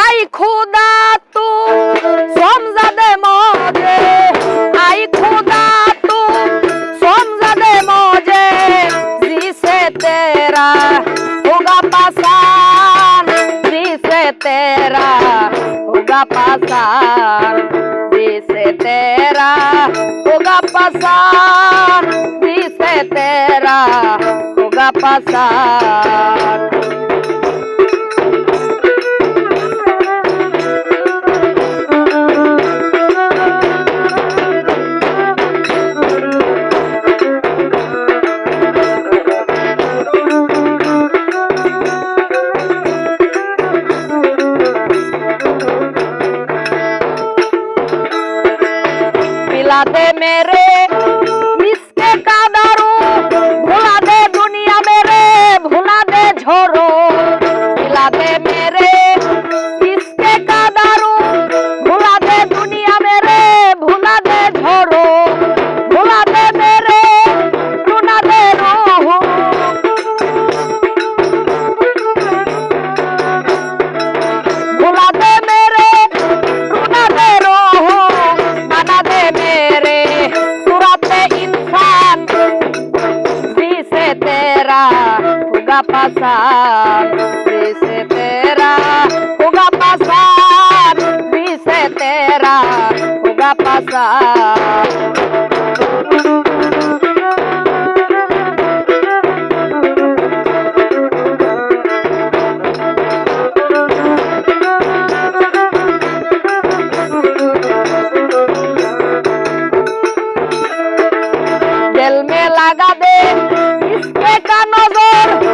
I খোদা তু সমজাদে মজে আই খোদা তু সমজাদে মজে জিসে তেরা হোগা পাসান জিসে তেরা হোগা পাসান জিসে তেরা হোগা পাসান জিসে তেরা होगा पसार बुलाते मेरे इसके का पासा जिसे तेरा होगा पासा जिसे तेरा होगा पासा दिल में लगा दे इस का नजर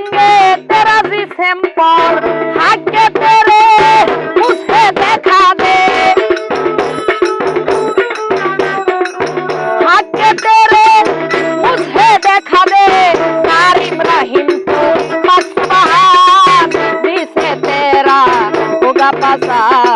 रंग में तेरा जी सैंपल हक तेरे मुझे देखा दे हक तेरे मुझे देखा दे कार इब्राहिम को मस्त जिसे तेरा होगा पसार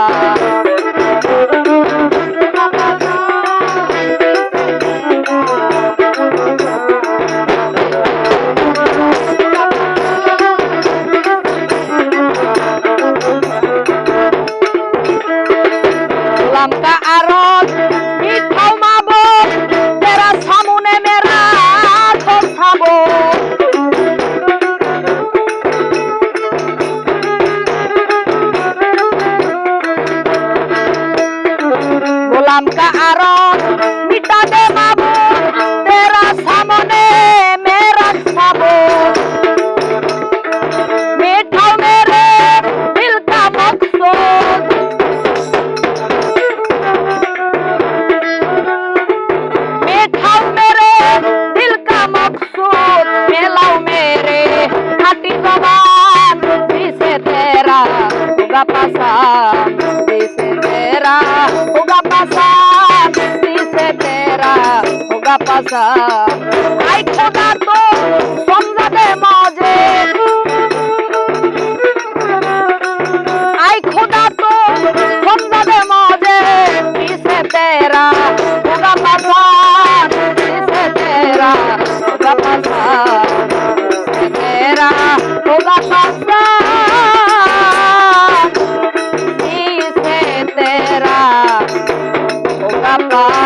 pasar, dice tera, hoga pasar, dice tera, hoga pasar. Ay, hoga todo. Bye.